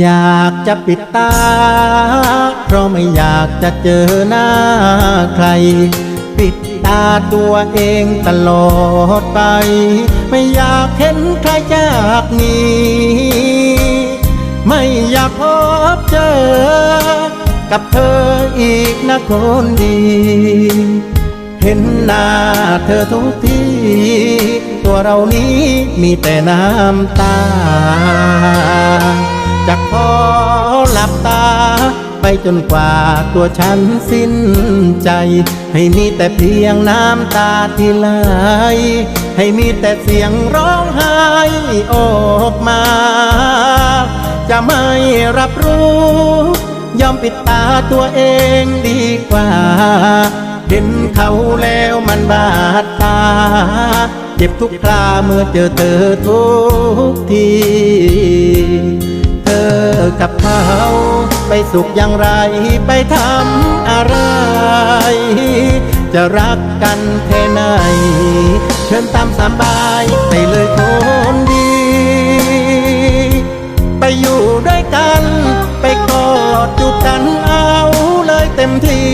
อยากจะปิดตา เพราะไม่อยากจะเจอหน้าใคร ปิดตาตัวเองตลอดไป ไม่อยากเห็นใครจากนี้ ไม่อยากพบเจอ กับเธออีกนะคนดี เห็นหน้าเธอทุกทีตัวเรานี้มีแต่น้ำตา จะขอหลับตา ไปจนกว่าตัวฉันสิ้นใจ ให้มีแต่เพียงน้ำตาที่ไหลให้มีแต่เสียงร้องไห้ออกมา จะไม่รับรู้ ยอมปิดตาตัวเองดีกว่า เห็นเขาแล้วมันบาดตา เจ็บทุกคราเมื่อเจอเธอทุกที กับเขาไปสุขอย่างไรไปทำอะไร จะรักกันแค่ไหน เชิญตามสบายไปเลยคนดี ไปอยู่ด้วยกัน ไปกอดจูบกันเอาเลยเต็มที่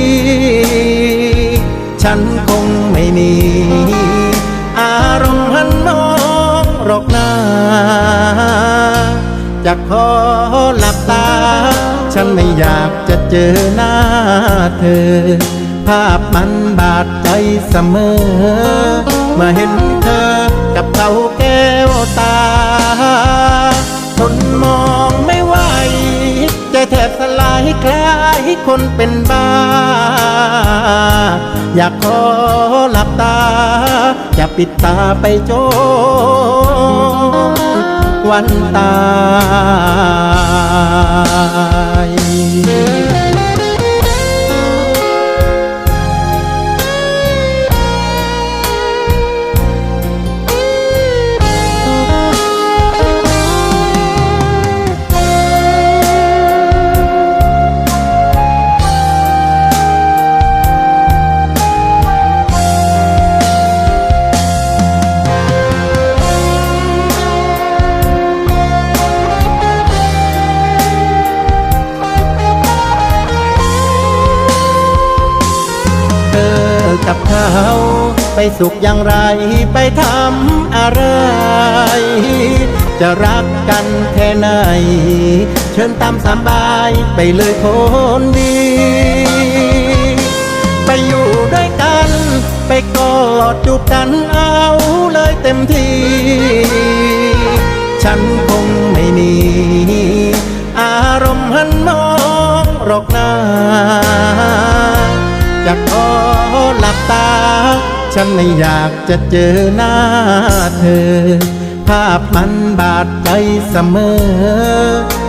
ฉันคงไม่มี อารมณ์หันมองหรอกนาจะขอหลับตาฉัน ไม่อยากจะเจอหน้าเธอ ภาพมันบาดใจเสมอ เมื่อเห็นเธอกับเขาแก้วตา ทนมองไม่ไหวใจแทบสลายคล้ายคนเป็นบ้า อยากขอหลับตา จะปิดตาไปโจวันตาย กับเขาไปสุขอย่างไรไปทำอะไร จะรักกันแค่ไหน เชิญตามสบายไปเลยคนดี ไปอยู่ด้วยกัน ไปกอดจูบกันเอาเลยเต็มที่ ฉันคงไม่มี อารมณ์หันมองหรอกนา จะขอหลับตา ฉันไม่อยากจะเจอหน้าเธอ ภาพมันบาดใจเสมอ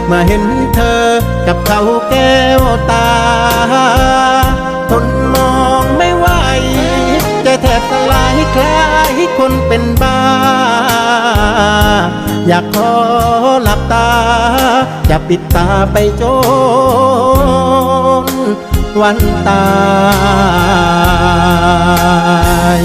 เมื่อเห็นเธอกับเขาแก้วตา ทนมองไม่ไหวใจแทบสลายคล้ายคนเป็นบ้า อยากขอหลับตา จะปิดตาไปโจ วันตาย